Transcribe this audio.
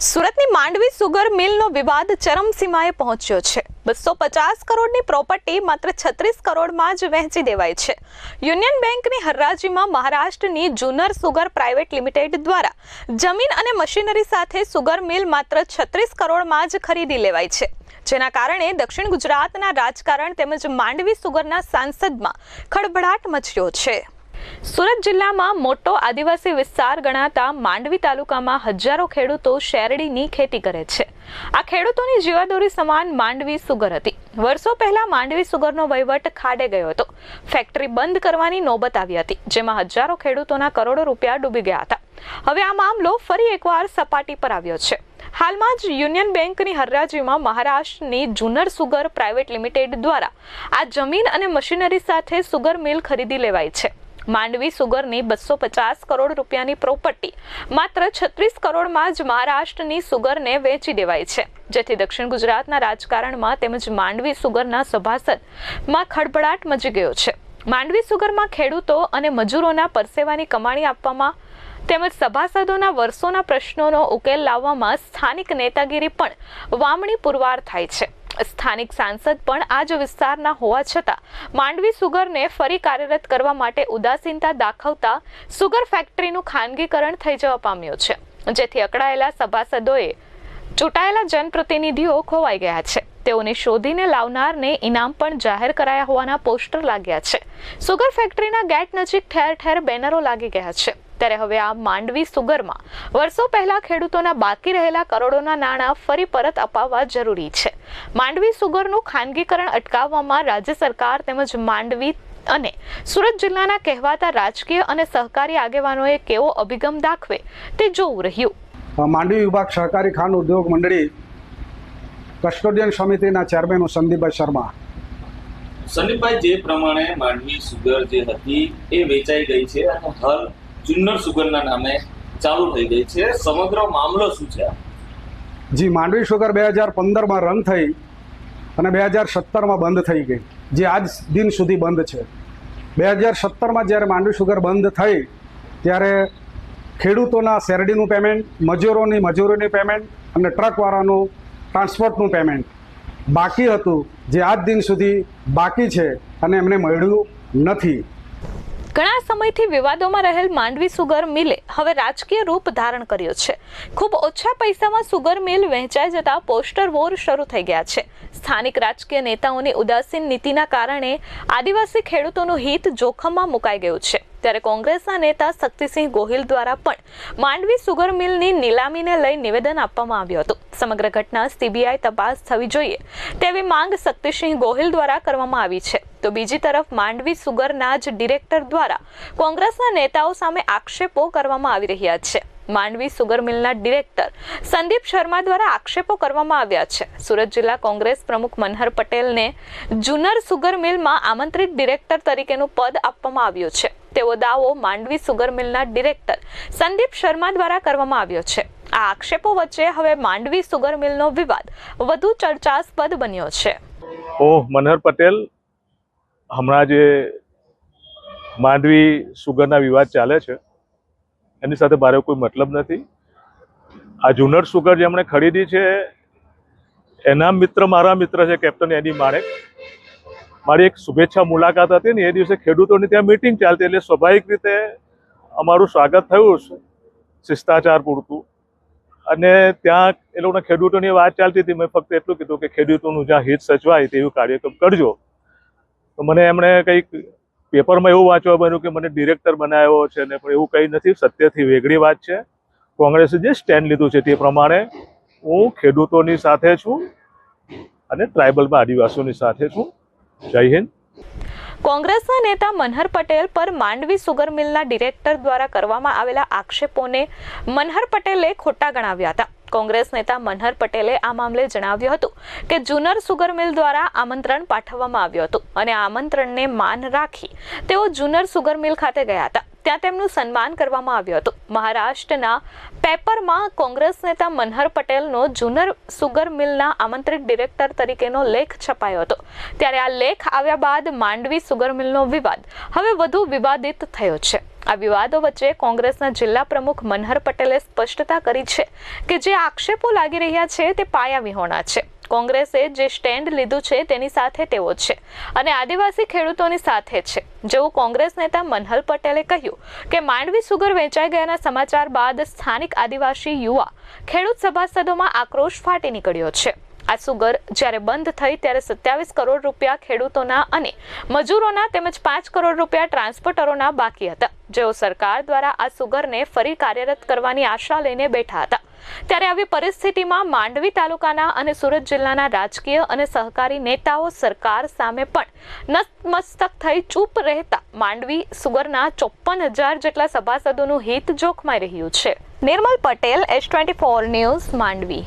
સુરતની માંડવી સુગર મિલનો વિવાદ ચરમસીમાએ પહોંચ્યો છે. બસો પચાસ કરોડની પ્રોપર્ટી માત્ર છત્રીસ કરોડમાં જ વહેંચી દેવાય છે. યુનિયન બેંકની હરરાજીમાં મહારાષ્ટ્રની જુનર સુગર પ્રાઇવેટ લિમિટેડ દ્વારા જમીન અને મશીનરી સાથે સુગર મિલ માત્ર છત્રીસ કરોડમાં જ ખરીદી લેવાય છે. જેના કારણે દક્ષિણ ગુજરાતના રાજકારણ તેમજ માંડવી સુગરના સાંસદમાં ખળભળાટ મચ્યો છે. સુરત જિલ્લામાં મોટો આદિવાસી વિસ્તાર ગણાતા માંડવી તાલુકામાં હજારો ખેડૂતો શેરડીની ખેતી કરે છે. આ ખેડૂતોની જીવાદોરી સમાન માંડવી સુગર હતી. વર્ષો પહેલા માંડવી સુગરનો વહીવટ ખાડે ગયો હતો. ફેક્ટરી બંધ કરવાની નોબત આવી હતી, જેમાં હજારો ખેડૂતોના કરોડો રૂપિયા ડૂબી ગયા હતા. હવે આ મામલો ફરી એકવાર સપાટી પર આવ્યો છે. હાલમાં જ યુનિયન બેંકની હરરાજીમાં મહારાષ્ટ્રની જુનર સુગર પ્રાઇવેટ લિમિટેડ દ્વારા આ જમીન અને મશીનરી સાથે સુગર મિલ ખરીદી લેવાઈ છે. માંડવી સુગરની બસો પચાસ કરોડ રૂપિયાની પ્રોપર્ટી. માત્ર છત્રીસ કરોડમાં જ મહારાષ્ટ્રની સુગરને વેચી દેવાય છે. જેથી દક્ષિણ ગુજરાતના રાજકારણમાં તેમજ માંડવી સુગરના સભાસદમાં ખળભળાટ મચી ગયો છે. માંડવી સુગરમાં ખેડૂતો અને મજૂરોના પરસેવાની કમાણી આપવામાં તેમજ સભાસદોના વર્ષોના પ્રશ્નોનો ઉકેલ લાવવામાં સ્થાનિક નેતાગીરી પણ વામણી પુરવાર થાય છે. સ્થાનિક સાંસદ પણ આ જ વિસ્તારના હોવા છતાં માંડવી સુગરને ફરી કાર્યરત કરવા માટે ઉદાસીનતા દાખવતા સુગર ફેક્ટરીનું ખાનગીકરણ થઈ જવા પામ્યું છે, જેથી અકળાયેલા સભાસદોએ ચૂંટાયેલા જનપ્રતિનિધિઓ ખોવાઈ ગયા છે. તેઓને શોધીને લાવનારને ઇનામ પણ જાહેર કરાયા હોવાના પોસ્ટર લાગ્યા છે. સુગર ફેક્ટરીના ગેટ નજીક ઠેર ઠેર બેનરો લાગી ગયા છે. ત્યારે હવે આ માંડવી સુગરમાં વર્ષો પહેલા ખેડૂતોના બાકી રહેલા કરોડોના નાણાં ફરી પરત અપાવવા જરૂરી છે. માંડવી સુગરનું ખાનગીકરણ અટકાવવામાં રાજ્ય સરકાર તેમજ માંડવી અને સુરત જિલ્લાના કહેવાતા રાજકીય અને સહકારી આગેવાનોએ કેવો અભિગમ દાખવે તે જોવું રહ્યું. માંડવી વિભાગ સહકારી ખાંડ ઉદ્યોગ મંડળી કસ્ટોડિયન સમિતિના ચેરમેન હું સંદીપભાઈ શર્મા. સંદીપભાઈ જે પ્રમાણે માંડવી સુગર જે હતી એ વેચાઈ ગઈ છે અને હાલ જુન્નર સુગરના નામે ચાલુ થઈ ગઈ છે. સમગ્ર મામલો શું છે? જી, માંડવી સુગર બે હજાર પંદરમાં રન થઈ અને બે હજાર સત્તરમાં બંધ થઈ ગઈ, જે આજ દિન સુધી બંધ છે. બે હજાર સત્તરમાં જ્યારે માંડવી સુગર બંધ થઈ, ત્યારે ખેડૂતોના શેરડીનું પેમેન્ટ મજૂરોની મજૂરીની પેમેન્ટ અને ટ્રકવાળાનું ટ્રાન્સપોર્ટનું પેમેન્ટ બાકી હતું, જે આજ દિન સુધી બાકી છે અને એમને મળ્યું નથી. ઘણા સમયથી વિવાદોમાં રહેલ માંડવી સુગર મિલે હવે રાજકીય રૂપ ધારણ કર્યો છે. ખૂબ ઓછા પૈસામાં સુગર મિલ વહેંચાઈ જતા પોસ્ટર વોર શરૂ થઈ ગયા છે. સ્થાનિક રાજકીય નેતાઓની ઉદાસીન નીતિના કારણે આદિવાસી ખેડૂતોનું હિત જોખમમાં મુકાઈ ગયું છે. ત્યારે કોંગ્રેસના નેતા શક્તિસિંહ ગોહિલ દ્વારા પણ માંડવી સુગર મિલની નીલામીને લઈ નિવેદન આપવામાં આવ્યું હતું. સમગ્ર ઘટના સીબીઆઈ તપાસ થવી જોઈએ તેવી માંગ શક્તિસિંહ ગોહિલ દ્વારા કરવામાં આવી છે. તો બીજી તરફ માંડવી સુગરના જ ડિરેક્ટર દ્વારા કોંગ્રેસના નેતાઓ સામે આક્ષેપો કરવામાં આવી રહ્યા છે. માંડવી સુગર મિલના ડિરેક્ટર સંદીપ શર્મા દ્વારા આક્ષેપો કરવામાં આવ્યા છે. સુરત જિલ્લા કોંગ્રેસ પ્રમુખ મનહર પટેલને જુનર સુગર મિલમાં આમંત્રિત ડિરેક્ટર તરીકેનું પદ આપવામાં આવ્યું છે. તેવો દાવો માંડવી સુગર મિલના ડિરેક્ટર સંદીપ શર્મા દ્વારા કરવામાં આવ્યો છે. આ આક્ષેપો વચ્ચે હવે માંડવી સુગર મિલનો વિવાદ વધુ ચર્ચાસ્પદ બન્યો છે. ઓહ, મનહર પટેલ, હમણાં જે માંડવી સુગરના વિવાદ ચાલે છે, એની સાથે મારે કોઈ મતલબ નથી. આ જુનર સુગર જેમણે ખરીદી છે, એના મિત્ર મારા મિત્ર છે, કેપ્ટન એની માણેક. મારી એક શુભેચ્છા મુલાકાત હતી ને એ દિવસે ખેડૂતોની ત્યાં મિટિંગ ચાલતી એટલે સ્વાભાવિક રીતે અમારું સ્વાગત થયું છે શિષ્ટાચાર પૂરતું. અને ત્યાં એ લોકોના ખેડૂતોની વાત ચાલતી હતી, મેં ફક્ત એટલું કીધું કે ખેડૂતોનું જ્યાં હિત સચવાય તેવું કાર્યક્રમ કરજો. તો મને એમણે કંઈક પેપરમાં એવું વાંચવા બન્યું કે મને ડિરેક્ટર બનાવ્યો છે ને પણ એવું કંઈ નથી, સત્યથી વેગળી વાત છે. કોંગ્રેસે જે સ્ટેન્ડ લીધું છે તે પ્રમાણે હું ખેડૂતોની સાથે છું અને ટ્રાઇબલમાં આદિવાસીઓની સાથે છું. જય હિન્દ. કોંગ્રેસના નેતા મનહર પટેલ પર માંડવી સુગર મિલના ડિરેક્ટર દ્વારા કરવામાં આવેલા આક્ષેપોને મનહર પટેલે ખોટા ગણાવ્યા હતા. કોંગ્રેસ નેતા મનહર પટેલે આ મામલે જણાવ્યું હતું કે જુનર સુગર મિલ દ્વારા આમંત્રણ પાઠવવામાં આવ્યું હતું અને આમંત્રણને માન રાખી તેઓ જુનર સુગર મિલ ખાતે ગયા હતા. ત્યાં તેમનું સન્માન કરવામાં આવ્યું હતું. મહારાષ્ટ્રના પેપરમાં કોંગ્રેસ નેતા મનહર પટેલનો જુનર સુગર મિલના આમંત્રિત ડિરેક્ટર તરીકેનો લેખ છપાયો હતો. ત્યારે આ લેખ આવ્યા બાદ માંડવી સુગર મિલનો વિવાદ હવે વધુ વિવાદિત થયો છે. આ વિવાદો વચ્ચે કોંગ્રેસના જિલ્લા પ્રમુખ મનહર પટેલે સ્પષ્ટતા કરી છે કે જે આક્ષેપો લાગી રહ્યા છે તે પાયા વિહોણા છે. કોંગ્રેસે જે સ્ટેન્ડ લીધું છે તેની સાથે તેઓ છે. અને આદિવાસી ખેડૂતોની સાથે છે. જેવું કોંગ્રેસ નેતા મનહલ પટેલે કહ્યું કે માંડવી સુગર વેચાઈ ગયાના સમાચાર બાદ સ્થાનિક આદિવાસી યુવા ખેડૂત સભાસદોમાં આક્રોશ ફાટી નીકળ્યો છે. આ સુગર જ્યારે બંધ થઈ ત્યારે સત્યાવીસ કરોડ રૂપિયા ખેડૂતોના અને મજૂરોના તેમજ પાંચ કરોડ રૂપિયા ટ્રાન્સપોર્ટરોના બાકી હતા. જેઓ સરકાર દ્વારા આ સુગરને ફરી કાર્યરત કરવાની આશા લઈને બેઠા હતા. ત્યારે આવી પરિસ્થિતિમાં માંડવી તાલુકાના અને સુરત જિલ્લાના રાજકીય અને સહકારી નેતાઓ સરકાર સામે પણ નતમસ્તક થઈ ચૂપ રહેતા. માંડવી સુગરના ચોપ્પન હજાર જેટલા સભાસદોનું હિત જોખમાઈ રહ્યું છે. Nirmal Patel S twenty four news Mandvi.